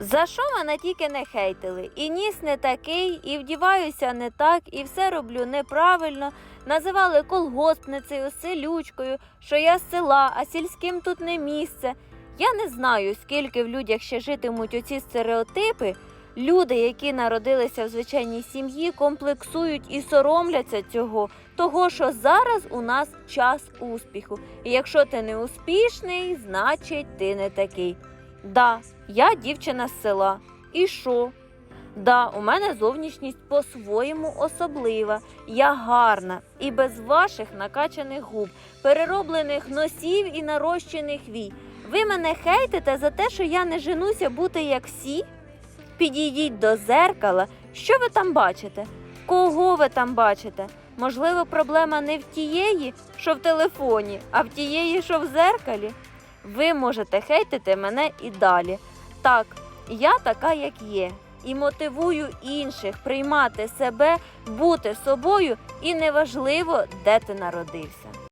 За що мене тільки не хейтили? І ніс не такий, і вдіваюся не так, і все роблю неправильно. Називали колгоспницею, селючкою, що я з села, а сільським тут не місце. Я не знаю, скільки в людях ще житимуть оці стереотипи. Люди, які народилися в звичайній сім'ї, комплексують і соромляться цього, того, що зараз у нас час успіху. І якщо ти не успішний, значить ти не такий. Да, я дівчина з села. І що? Да, у мене зовнішність по-своєму особлива. Я гарна і без ваших накачаних губ, перероблених носів і нарощених вій. Ви мене хейтите за те, що я не женуся бути як всі? Підійдіть до зеркала. Що ви там бачите? Кого ви там бачите? Можливо, проблема не в тієї, що в телефоні, а в тієї, що в зеркалі. Ви можете хейтити мене і далі. Так, я така, як є, і мотивую інших приймати себе, бути собою, і неважливо, де ти народився.